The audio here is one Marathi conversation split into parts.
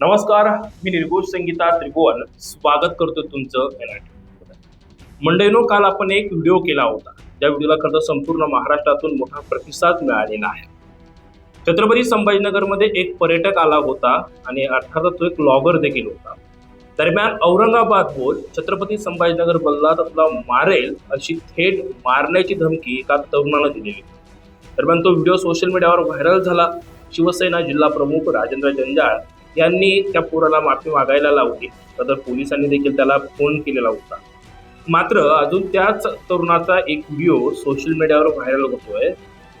नमस्कार मी निर्घोष संगीता त्रिभुवन. स्वागत करतो तुमचं मंडईनो काल आपण एक व्हिडिओ केला होता. त्या व्हिडिओला खरं संपूर्ण महाराष्ट्रातून मोठा प्रतिसाद मिळालेला आहे. छत्रपती संभाजीनगरमध्ये एक पर्यटक आला होता आणि अर्थातच तो एक ब्लॉगर देखील होता. दरम्यान औरंगाबाद बोल छत्रपती संभाजीनगर बल्लातला मारेल अशी थेट मारण्याची धमकी एका तरुणानं दिलेली दरम्यान तो व्हिडिओ सोशल मीडियावर व्हायरल झाला. शिवसेना जिल्हा प्रमुख राजेंद्र जंजाळ यांनी त्या पोराला माफी मागायला लावली. तर पोलिसांनी देखील त्याला फोन केलेला होता. मात्र अजून त्याच तरुणाचा एक व्हिडिओ सोशल मीडियावर व्हायरल होतोय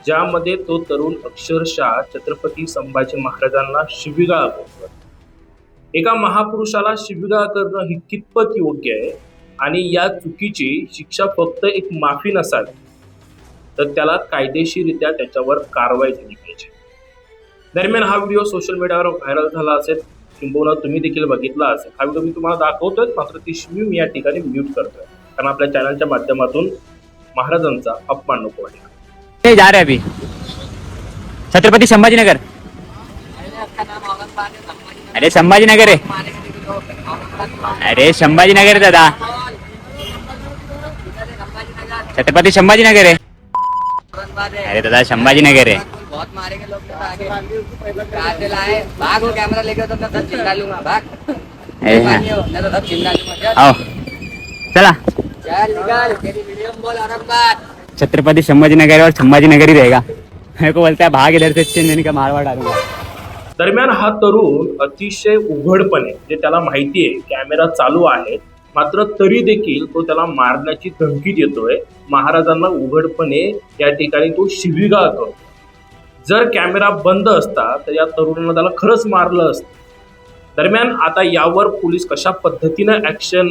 ज्यामध्ये तो तरुण अक्षरशः छत्रपती संभाजी महाराजांना शिबिगाळ करतोय. एका महापुरुषाला शिबिगाळ करणं ही कितपत योग्य आहे? आणि या चुकीची शिक्षा फक्त एक माफी नसावी. तर त्याला कायदेशीररित्या त्याच्यावर कारवाई झाली दरम्यान हा व्हिडिओ सोशल मीडियावर व्हायरल झाला असेल किंबहुना तुम्ही देखील बघितला असेल. हा व्हिडिओ मी तुम्हाला दाखवतोय मात्र ती शिवी मी या ठिकाणी म्यूट करतोय. कारण आपल्या चॅनलच्या माध्यमातून महाराजांचा अपमान नको वाटला. जा रहे अभी? छत्रपती संभाजीनगर. अरे संभाजीनगर आहे. अरे संभाजीनगर दादा. छत्रपती संभाजीनगर आहे. अरे दादा संभाजीनगर आहे. बहुत मारेंगे लोग तो आगे। कार से लाए भाग वो कैमरा लेके तो मैं सब चिल्ला लूंगा भाग। ए, हाँ। नहीं मैं तो सब चिल्ला लूंगा चल। आओ। चला। चल निकल। तेरी वीडियो में बोल औरंगाबाद। छत्रपति संभाजीनगर और संभाजीनगर ही रहेगा। मेरे को बोलता है भाग इधर से मैंने कहा मारवाड़ डालूंगा। दरम्यान हा तरुण अतिशय उघडपणे जे त्याला माहिती आहे कॅमेरा चालू आहे मात्र तरी देखील तो त्याला मारण्याची धमकी देतोय. महाराजांना उघडपणे या ठिकाणी तो शिवीगाळ करतो जर कॅमेरा बंद असता तर या तरुणानं त्याला खरंच मारलं असतं. दरम्यान आता यावर पोलीस कशा पद्धतीनं ॲक्शन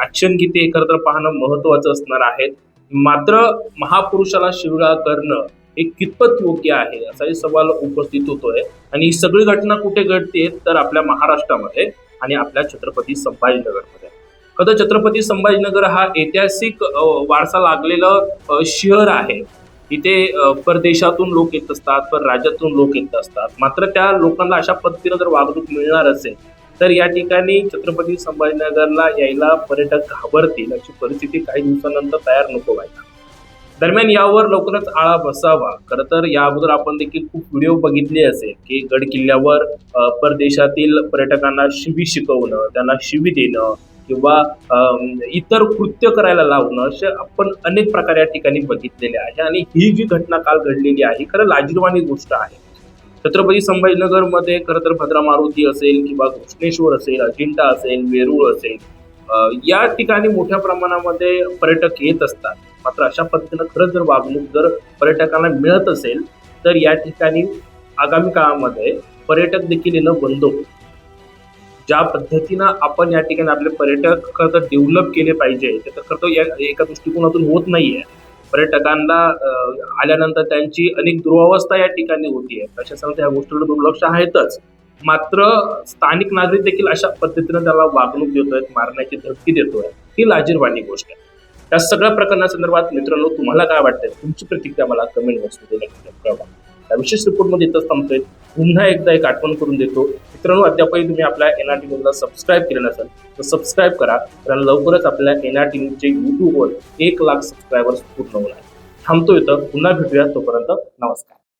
ॲक्शन घेते हे खरं तर पाहणं महत्वाचं असणार आहे. मात्र महापुरुषाला शिवगाळ करणं हे कितपत योग्य आहे असाही सवाल उपस्थित होतोय. आणि ही सगळी घटना कुठे घडते तर आपल्या महाराष्ट्रामध्ये आणि आपल्या छत्रपती संभाजीनगरमध्ये. खरं छत्रपती संभाजीनगर हा ऐतिहासिक वारसा लागलेलं शहर आहे. इथे परदेशातून लोक येत असतात पर राज्यातून लोक येत असतात. मात्र त्या लोकांना अशा पद्धतीनं जर वागणूक मिळणार असेल तर या ठिकाणी छत्रपती संभाजीनगरला यायला पर्यटक घाबरतील अशी परिस्थिती काही दिवसानंतर तयार नको व्हायला. दरम्यान यावर लवकरच आळा बसावा. खरं तर या अगोदर आपण देखील खूप व्हिडिओ बघितले असेल की गड किल्ल्यावर परदेशातील पर्यटकांना शिवी शिकवणं त्यांना शिवी देणं किंवा इतर कृत्य करायला लावणं असे आपण अनेक प्रकारे या ठिकाणी बघितलेले आहे. आणि ही जी घटना काल घडलेली आहे खरं लाजिरवाणी गोष्ट आहे. छत्रपती संभाजीनगरमध्ये खरं तर भद्रा मारुती असेल किंवा घृष्णेश्वर असेल अजिंठा असेल वेरूळ असेल या ठिकाणी मोठ्या प्रमाणामध्ये पर्यटक येत असतात. मात्र अशा पद्धतीनं खरंच जर वागणूक जर पर्यटकांना मिळत असेल तर या ठिकाणी आगामी काळामध्ये पर्यटक देखील येणं बंद होईल. ज्या पद्धतीनं आपण या ठिकाणी आपले पर्यटक खरं तर डेव्हलप केले पाहिजे ते तर खरं तर या एका दृष्टिकोनातून होत नाहीये. पर्यटकांना आल्यानंतर त्यांची अनेक दुरावस्था या ठिकाणी होतीये. प्रशासनाचं या गोष्टीकडे दुर्लक्ष आहेतच. मात्र स्थानिक नागरिक देखील अशा पद्धतीनं त्याला वागणूक देतोय मारण्याची धमकी देतोय ही लाजीरवाणी गोष्ट आहे. त्या सगळ्या प्रकरणासंदर्भात मित्रांनो तुम्हाला काय वाटतंय? तुमची प्रतिक्रिया मला कमेंट बॉक्समध्ये नक्की कळवा. या विशेष रिपोर्टमध्ये इथंच थांबतोय. पुन्हा एकदा एक आठवण करून देतो. मित्रांनो अद्यापही तुम्ही आपल्या एनआरटी न्यूजला सबस्क्राईब केलं नसेल तर सबस्क्राईब करा. कारण लवकरच आपल्या एनआरटी न्यूजचे यूट्यूबवर एक लाख सबस्क्रायबर्स पूर्ण होणार. थांबतो इथं. पुन्हा भेटूया. तोपर्यंत नमस्कार.